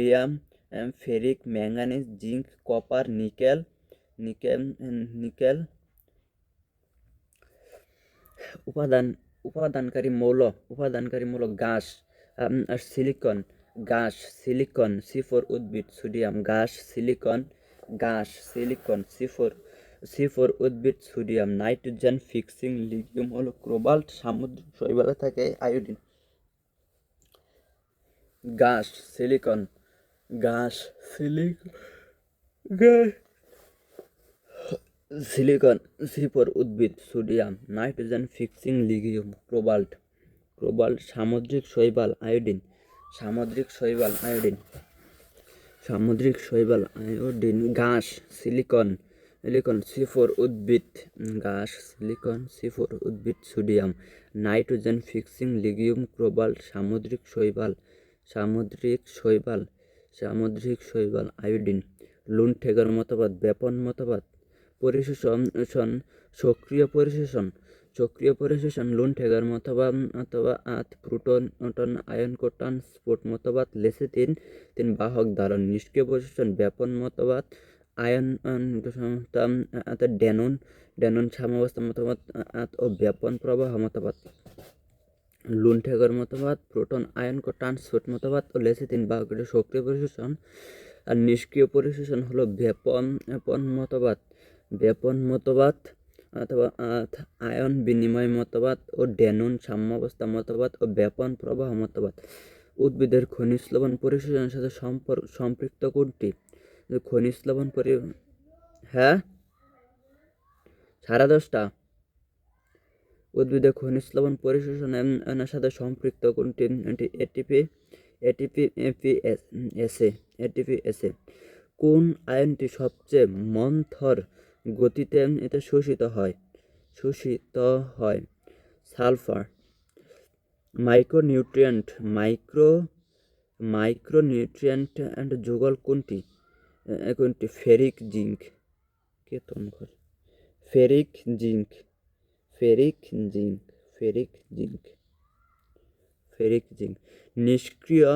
Sodium ferric manganese zinc copper, nickel nickel nickel উপাদান, উপাদানকারী মৌল উপাদানকারী মৌল ঘাস সিলিকন ঘাস সিলিকন সিফোর উদ্ভিদ, সোডিয়াম ঘাস সিলিকন ঘাস সিলিকন সিফোর সিফোর উদ্ভিদ, সোডিয়াম, নাইট্রোজেন, ফিক্সিং, লিথিয়াম, হলো ক্রোবাল্ট সামুদ্রিক শৈবালে থাকে আয়োডিন। ঘাস সিলিকন ঘাস সিলিকন সিলিকন সিফর উদ্ভিদ, sodium, nitrogen fixing legume cobalt cobalt সামুদ্রিক শৈবাল, আয়োডিন। সামুদ্রিক শৈবাল, আয়োডিন। সামুদ্রিক শৈবাল, আয়োডিন। ঘাস সিলিকন। সিলিকন, সিফোর উদ্ভিদ। ঘাস সিলিকন, সিফোর উদ্ভিদ, sodium. Nitrogen fixing legume cobalt সামুদ্রিক শৈবাল। সামুদ্রিক শৈবাল। সামুদ্রিক শৈবাল আয়োডিন লুণ্ঠেগর মতবাদ ব্যাপন মতবাদ পরিশোষণ শোষণ, সক্রিয় পরিশোষণ সক্রিয় পরিশোষণ লুণ্ঠেগর মতবাদ অথবা আত প্রোটন অটন আয়ন কোটন স্ফোট মতবাদ লেসিথিন তিন বাহক ধারণ নিষ্ক্রিয় পরিশোষণ ব্যাপন মতবাদ আয়ন ড্যানন ড্যানন সাম্যাবস্থা মতবাদ ও ব্যাপন প্রবাহ মতবাদ। লুণ্ঠেগর মতবাদ প্রোটন আয়ন কো ট্রান্সপোর্ট মতবাদ ও লেসিথিন বাহকের সক্রিয় পরিশোষণ আর নিষ্ক্রিয় পরিশোষণ হলো ব্যাপন ব্যাপন মতবাদ। ব্যাপন মতবাদ অথবা আয়ন বিনিময় মতবাদ ও ড্যানন সাম্যাবস্থা মতবাদ ও ব্যাপন প্রবাহ মতবাদ। উদ্ভিদের খনিজ লবণ পরিশোষণের সাথে সম্পর্ক সম্পৃক্ত কোনটি? খনিজ লবণ পরি হ্যাঁ? সাড়ে দশটা। উদ্ভিদের খনিজ লবণ পরিশোষণের সাথে সম্পৃক্ত কোনটি? এটি এটিপি এটিপি এপিএস এসে এটিপি এসে কোন আয়নটি সবচেয়ে মন্থর গতিতে এতে শোষিত হয়? শোষিত হয় sulphur, micronutrient, micro, micronutrient and যুগল কোনটি? কোনটি? ফেরিক জিঙ্ক, কেতন ঘর। Ferric zinc. Ferric zinc ferric zinc ferric zinc নিষ্ক্রিয়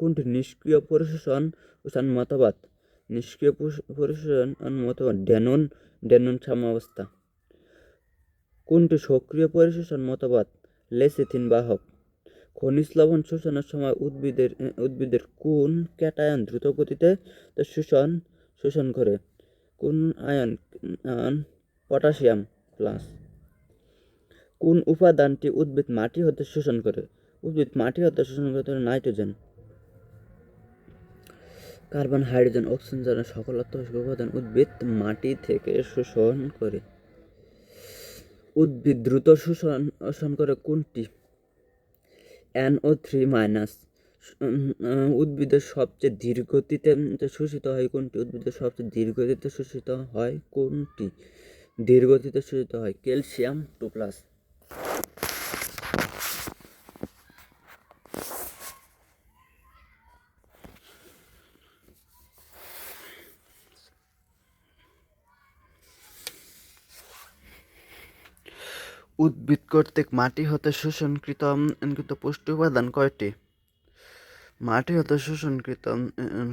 কোনটি? নিষ্ক্রিয় পরিশোষণ উষান মতবাদ নিষ্ক্রিয় প্রশাসন মতবাদ ড্যানন ড্যানন সাম্যাবস্থা কোনটি? সক্রিয় পরিশোষণ মতবাদ লেসিথিন বাহক খনিজ লবণ শোষণের সময় উদ্ভিদের উদ্ভিদের কোন ক্যাটায়ন দ্রুত গতিতে শোষণ শোষণ করে? কোন আয়ন? Potassium plus. কোন উপাদানটি উদ্ভিদ মাটি হতে শোষণ করে? উদ্ভিদ মাটি হতে শোষণ করতে নাইট্রোজেন। কার্বন, হাইড্রোজেন, অক্সিজেন যারা সকল অত্যাবশ্যক উপাদান উদ্ভিদ মাটি থেকে শোষণ করে। উদ্ভিদ দ্রুত শোষণ শোষণ করে কোনটি? NO three minus. উদ্ভিদের সবচেয়ে ধীরগতিতে শোষিত হয় কোনটি? উদ্ভিদের সবচেয়ে ধীরগতিতে শোষিত হয় কোনটি? ধীরগতিতে শোষিত হয় ক্যালসিয়াম টু প্লাস। উদ্ভিদ কর্তৃক মাটি হতে শোষণকৃত কৃত পুষ্টি উপাদান কয়টি? মাটি হতে শোষণকৃত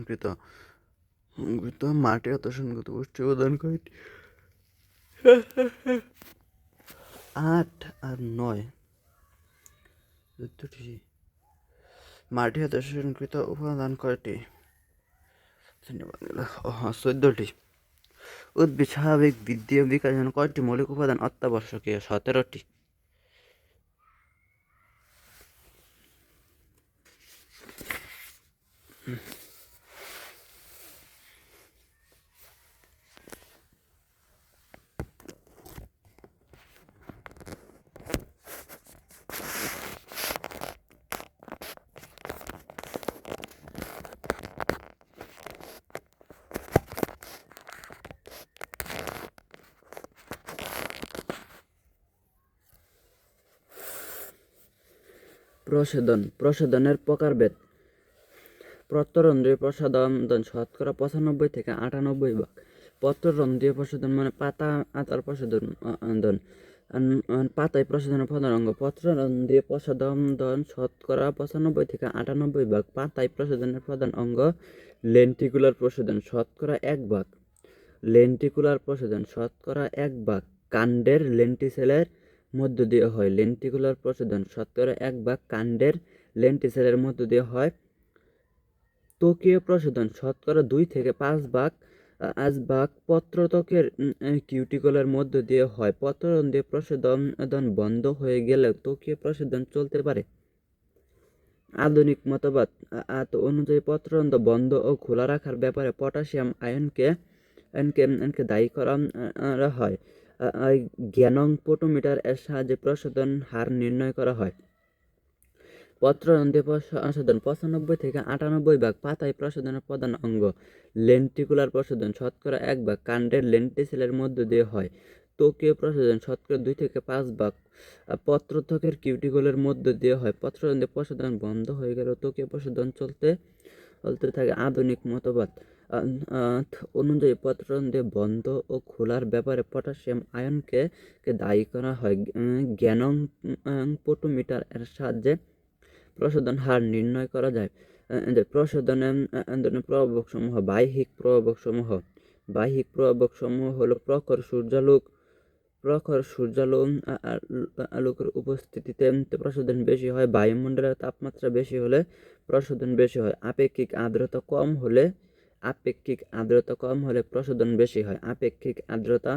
কৃত কৃত মাটি হতে শোষণকৃত পুষ্টি উপাদান কয়টি? আট আর নয়। মাটি হতে শোষণকৃত উপাদান কয়টি? ধন্যবাদ হ্যাঁ চোদ্দটি। উদ্ভিদ স্বাভাবিক বৃদ্ধি ও বিকাশের জন্য কয়টি মৌলিক উপাদান অত্যাবশ্যকীয়। সতেরোটি। প্রসাধন, প্রসাধনের প্রকারভেদ। পত্ররন্ধ্রীয় প্রসাধন শতকরা পঁচানব্বই থেকে আটানব্বই ভাগ। পত্ররন্ধ্রীয় প্রসাধন মানে পাতা, আতার আন পাতায় প্রসাধনের প্রধান অঙ্গ। পত্ররন্ধ্র প্রসাদন শতকরা পঁচানব্বই থেকে আটানব্বই ভাগ। পাতায় প্রসাধনের প্রধান অঙ্গ লেন্টিকুলার প্রসাধন, শতকরা এক ভাগ। লেন্টিকুলার প্রসাধন, শতকরা এক ভাগ। কাণ্ডের লেন্টিসেলের মধ্য দিয়ে হয়। লেন্টিকুলার প্রসাধন শতকরা এক ভাগ কাণ্ডের লেন্টিসেলের মধ্য দিয়ে হয়। ত্বকীয় প্রসাধন শতকরা দুই থেকে পাঁচ ভাগ আ- আজ ভাগ পত্রত্বকের উম, কিউটিকলের মধ্য দিয়ে হয়। পত্ররন্ধ্রে প্রসাধন বন্ধ হয়ে গেলেও ত্বকীয় প্রসাধন চলতে পারে। আধুনিক মতবাদ আত অনুযায়ী পত্ররন্ধ্র বন্ধ ও খোলা রাখার ব্যাপারে পটাশিয়াম আয়নকে আয়নকে দায়ী করা হয়। জ্ঞানং পোটোমিটার এর সাহায্যে প্রসাধন হার নির্ণয় করা হয়। পত্ররন্ধ্রে প্রসাধন পঁচানব্বই থেকে আটানব্বই ভাগ পাতায় প্রসাধনের প্রধান অঙ্গ। লেন্টিকুলার প্রসাধন শতকরা এক ভাগ কাণ্ডের লেন্টিসেলের মধ্য দিয়ে হয়। ত্বকীয় প্রসাধন শতকরা দুই থেকে পাঁচ ভাগ আহ, পত্রত্বকের কিউটিকলের মধ্য দিয়ে হয়। পত্ররন্ধ্রে প্রসাধন বন্ধ হয়ে গেলেও ত্বকীয় প্রসাধন চলতে চলতে থাকে। আধুনিক মতবাদ অনুযায়ী পত্ররন্ধ্রে বন্ধ ও খোলার ব্যাপারে পটাশিয়াম আয়নকে দায়ী করা হয়। জ্ঞানং পোটোমিটার এর সাহায্যে প্রশোধন হার নির্ণয় করা যায়। প্রশোধনে প্রভাবক সমূহ বাহ্যিক প্রভাবক সমূহ বাহ্যিক প্রভাবক সমূহ হলো প্রখর সূর্যালোক প্রখর সূর্যালোক আলোকের উপস্থিতিতে প্রশোধন বেশি হয়, বায়ুমণ্ডলের তাপমাত্রা বেশি হলে প্রশোধন বেশি হয়। আপেক্ষিক আর্দ্রতা কম হলে আপেক্ষিক আর্দ্রতা কম হলে প্রশোধন বেশি হয়। আপেক্ষিক আর্দ্রতা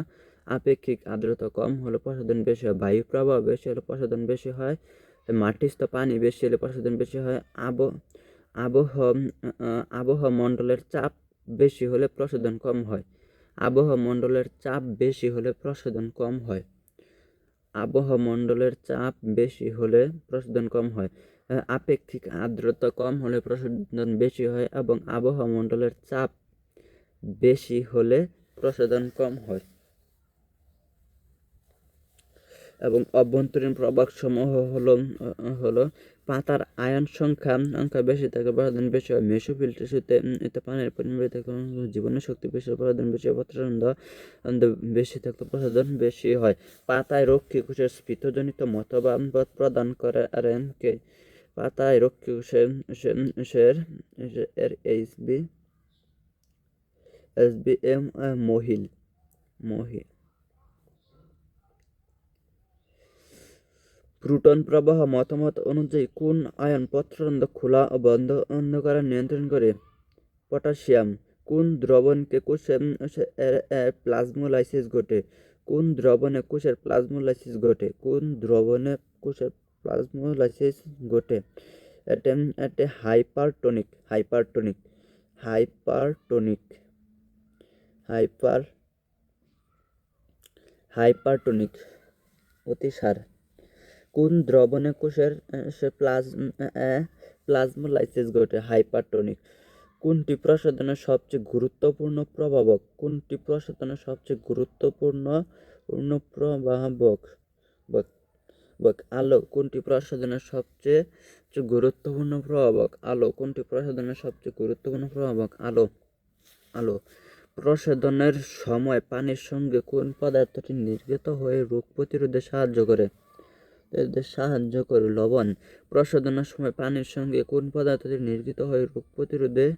আপেক্ষিক আর্দ্রতা কম হলে প্রশোধন বেশি হয়। বায়ু প্রবাহ বেশি হলে প্রশোধন বেশি হয়। মাটিস্থ পানি বেশি হলে প্রশোধন বেশি হয়। আব, আবহ মণ্ডলের চাপ বেশি হলে প্রশোধন কম হয়। আবহাওয়া মণ্ডলের চাপ বেশি হলে প্রশোধন কম হয়। আবহাওয়া মণ্ডলের চাপ বেশি হলে প্রশোধন কম হয়। আপেক্ষিক আর্দ্রতা কম হলে প্রশোধন বেশি হয় এবং আবহাওয়া মণ্ডলের চাপ বেশি হলে প্রশোধন কম হয়। এবং অভ্যন্তরীণ প্রভাব সমূহ হলো হলো পাতার আয়ন সংখ্যা সংখ্যা বেশি থাকে প্রসাধন বেশি হয়। মেসোফিল টিস্যুতে এতে পানির পরিমাণ থাকে জীবনের শক্তি বেশি প্রসাধন বেশি হয় রন্ধ্র বেশি থাকলে প্রসাধন বেশি হয়। পাতায় রক্ষী কোষের স্ফীতজনিত মতবাদ প্রদান করে আর কে? পাতায় রক্ষী কোষের কোষের এর H B S B M মহিল মহিল প্রোটন প্রবাহ মতামত অনুযায়ী কোন আয়ন পত্ররন্ধ্র খোলা ও বন্ধ করা নিয়ন্ত্রণ করে? পটাশিয়াম, কোন দ্রবণকে কোষে প্লাজমোলাইসিস ঘটে? কোন দ্রবণে কোষের প্লাজমোলাইসিস ঘটে? কোন দ্রবণে কোষের প্লাজমোলাইসিস ঘটে এটা এটা hypertonic hypertonic hypertonic hyper hypertonic অতিসার। কোন দ্রবণে কোষের সে প্লাজ প্লাজমোলাইসিস ঘটে হাইপারটনিক কোনটি প্রসাধনের সবচেয়ে গুরুত্বপূর্ণ প্রভাবক? কোনটি প্রসাধনের সবচেয়ে গুরুত্বপূর্ণ পূর্ণ প্রভাবক বক বক আলো কোনটি প্রসাধনের সবচেয়ে গুরুত্বপূর্ণ প্রভাবক আলো? কোনটি প্রসাধনের সবচেয়ে গুরুত্বপূর্ণ প্রভাবক আলো? আলো প্রসাধনের সময় পানির সঙ্গে কোন পদার্থটি নির্গত হয়ে রোগ প্রতিরোধে সাহায্য করে? সাহায্য করে লবণ প্রসাধনের সময় পানির সঙ্গে কোন পদার্থটি নির্গত হয়ে রোগ প্রতিরোধে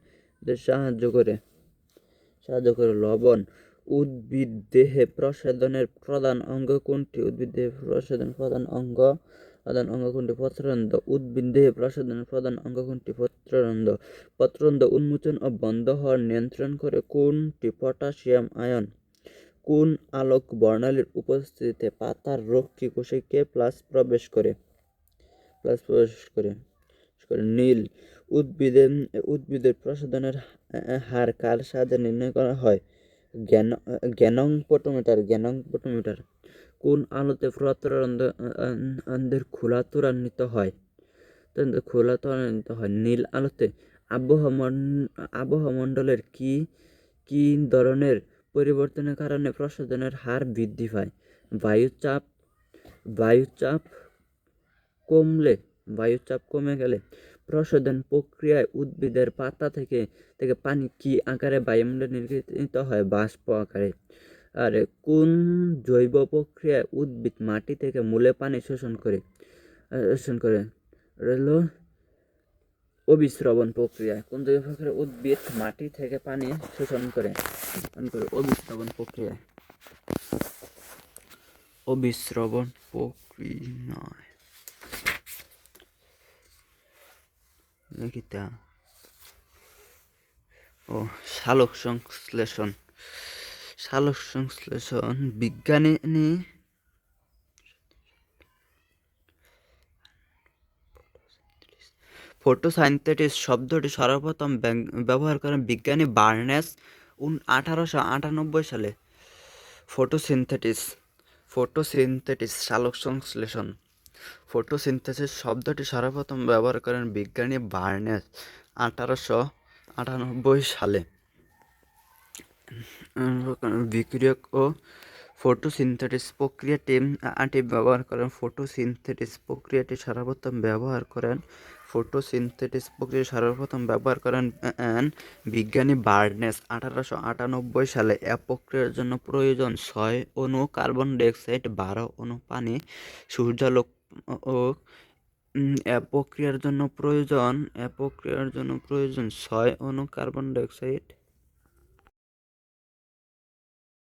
সাহায্য করে? সাহায্য করে লবণ উদ্ভিদ দেহে প্রসাধনের প্রধান অঙ্গ কোনটি? উদ্ভিদ দেহে প্রসাধনের প্রধান অঙ্গ প্রধান অঙ্গ কোনটি? পত্ররন্ধ্র। উদ্ভিদ দেহে প্রসাধনের প্রধান অঙ্গ কোনটি? পত্ররন্ধ্র। পত্ররন্ধ্র উন্মোচন ও বন্ধ হওয়ার নিয়ন্ত্রণ করে কোনটি? Potassium ion. কোন আলোক বর্ণালীর উপস্থিতিতে পাতার রক্ষী কোষে প্লাস প্রবেশ করে? প্লাস প্রবেশ করে করে নীল। উদ্ভিদে, উদ্ভিদের প্রসাধনের হার কার সাহায্যে নির্ণয় করা হয়? জ্ঞান, জ্ঞানং পটোমিটার জ্ঞানং পটোমিটার। কোন আলোতে প্রত্ররন্ধ্রের খোলা ত্বরান্বিত হয়? খোলা ত্বরান্বিত হয়। নীল আলোতে আবহাওয়া মণ্ডলের কি কি ধরনের পরিবর্তনের কারণে প্রসাধনের হার বৃদ্ধি পায়? বায়ুচাপ বায়ুচাপ কমলে, বায়ুচাপ কমে গেলে প্রশোধন প্রক্রিয়ায় উদ্ভিদের পাতা থেকে থেকে পানি কি আকারে বায়ুমণ্ডলে নির্গিত হয়? বাষ্প আকারে। আরে কোন জৈব প্রক্রিয়ায় উদ্ভিদ মাটি থেকে মূলে পানি শোষণ করে শোষণ করে? হলো অবিশ্রবণ প্রক্রিয়া। কোন জৈব প্রক্রিয়া উদ্ভিদ মাটি থেকে পানি শোষণ করে? করে অবিশ্রবণ প্রক্রিয়া। অবিশ্রবণ প্রক্রিয়ায় নাকি তা ও সালোক সংশ্লেষণ। সালোক সংশ্লেষণ, বিজ্ঞানী ফটোসাইন্থেটিস শব্দটি সর্বপ্রথম ব্যাং- ব্যবহার করেন বিজ্ঞানী বার্নেস উন আঠারোশো আটানব্বই সালে। ফটোসিনথেটিস ফটোসিনথেটিস সালোক সংশ্লেষণ। ফটোসিনথেসিস শব্দটি সর্বপ্রথম ব্যবহার করেন বিজ্ঞানী বার্নেস আঠারোশো আটানব্বই সালে। বিক্রিয়ক ও ফটোসিনথেটিস প্রক্রিয়াটি, আটি ব্যবহার করেন ফটোসিনথেটিস প্রক্রিয়াটি সর্বপ্রথম ব্যবহার করেন ফটোসিনথেটিস প্রক্রিয়া সর্বপ্রথম ব্যবহার করেন বিজ্ঞানী বার্নেস আঠারোশো আটানব্বই সালে। এ প্রক্রিয়ার জন্য প্রয়োজন ছয় অণু কার্বন ডাইঅক্সাইড, বারো অণু পানি, সূর্যালোক ও প্রক্রিয়ার জন্য প্রয়োজন প্রক্রিয়ার জন্য প্রয়োজন ছয় অণু কার্বন ডাইঅক্সাইড